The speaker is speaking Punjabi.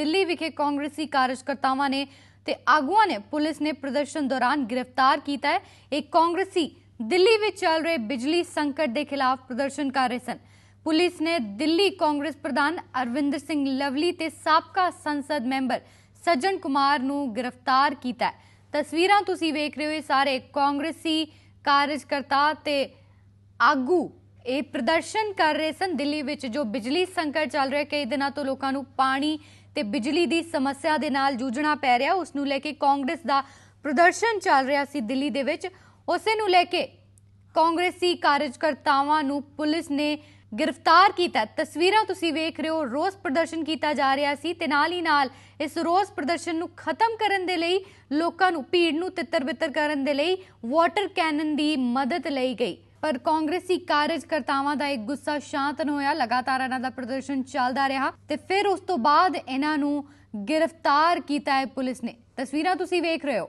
ਦਿੱਲੀ ਵਿਖੇ ਕਾਂਗਰਸੀ ਕਾਰਜਕਰਤਾਵਾਂ ਨੇ ਤੇ ਆਗੂਆਂ ਨੇ ਪੁਲਿਸ ਨੇ ਪ੍ਰਦਰਸ਼ਨ ਦੌਰਾਨ ਗ੍ਰਿਫਤਾਰ ਕੀਤਾ ਹੈ। ਇੱਕ ਕਾਂਗਰਸੀ ਦਿੱਲੀ ਵਿੱਚ ਚੱਲ ਰਹੇ ਬਿਜਲੀ ਸੰਕਟ ਦੇ ਖਿਲਾਫ ਪ੍ਰਦਰਸ਼ਨ ਕਰ ਰਹੇ ਸਨ। ਪੁਲਿਸ ਨੇ ਦਿੱਲੀ ਕਾਂਗਰਸ ਪ੍ਰਧਾਨ ਅਰਵਿੰਦਰ ਸਿੰਘ ਲਵਲੀ ਤੇ ਸਾਬਕਾ ਸੰਸਦ ਮੈਂਬਰ ਸੱਜਣ ਕੁਮਾਰ ਨੂੰ ਗ੍ਰਿਫਤਾਰ ਕੀਤਾ ਹੈ। ਤਸਵੀਰਾਂ ਤੁਸੀਂ ਵੇਖ ਰਹੇ ਹੋ ਸਾਰੇ ਕਾਂਗਰਸੀ ਕਾਰਜਕਰਤਾ ਤੇ ਆਗੂ ਇਹ ਪ੍ਰਦਰਸ਼ਨ ਕਰ ਰਹੇ ਸਨ ਦਿੱਲੀ ਵਿੱਚ ਜੋ ਬਿਜਲੀ ਸੰਕਟ ਚੱਲ ਰਿਹਾ ਕਈ ਦਿਨਾਂ ਤੋਂ ਲੋਕਾਂ ਨੂੰ ਪਾਣੀ ਤੇ ਬਿਜਲੀ ਦੀ ਸਮੱਸਿਆ ਦੇ ਨਾਲ ਜੂਝਣਾ ਪੈ ਰਿਹਾ। ਉਸ ਨੂੰ ਲੈ ਕੇ ਕਾਂਗਰਸ ਦਾ ਪ੍ਰਦਰਸ਼ਨ ਚੱਲ ਰਿਹਾ ਸੀ ਦਿੱਲੀ ਦੇ ਵਿੱਚ। ਉਸੇ ਨੂੰ ਲੈ ਕੇ ਕਾਂਗਰਸੀ ਕਾਰਜਕਰਤਾਵਾਂ ਨੂੰ ਪੁਲਿਸ ਨੇ ਗ੍ਰਿਫਤਾਰ ਕੀਤਾ। ਤਸਵੀਰਾਂ ਤੁਸੀਂ ਵੇਖ ਰਹੇ ਹੋ, ਰੋਸ ਪ੍ਰਦਰਸ਼ਨ ਕੀਤਾ ਜਾ ਰਿਹਾ ਸੀ ਤੇ ਨਾਲ ਹੀ ਨਾਲ ਇਸ ਰੋਸ ਪ੍ਰਦਰਸ਼ਨ ਨੂੰ ਖਤਮ ਕਰਨ ਦੇ ਲਈ ਲੋਕਾਂ ਨੂੰ ਭੀੜ ਨੂੰ ਤਿੱਤਰ-ਬਿੱਤਰ ਕਰਨ ਦੇ ਲਈ ਵਾਟਰ ਕੈਨਨ ਦੀ ਮਦਦ ਲਈ ਗਈ। ਪਰ ਕਾਂਗਰਸੀ ਕਾਰਜਕਰਤਾਵਾਂ ਦਾ ਇੱਕ ਗੁੱਸਾ ਸ਼ਾਂਤ ਨਹੀਂ ਹੋਇਆ। ਲਗਾਤਾਰ ਇਹਨਾਂ ਦਾ ਪ੍ਰਦਰਸ਼ਨ ਚੱਲਦਾ ਰਿਹਾ ਤੇ ਫਿਰ ਉਸ ਤੋਂ ਬਾਅਦ ਇਹਨਾਂ ਨੂੰ ਗ੍ਰਿਫਤਾਰ ਕੀਤਾ ਹੈ ਪੁਲਿਸ ਨੇ। ਤਸਵੀਰਾਂ ਤੁਸੀਂ ਵੇਖ ਰਹੇ ਹੋ।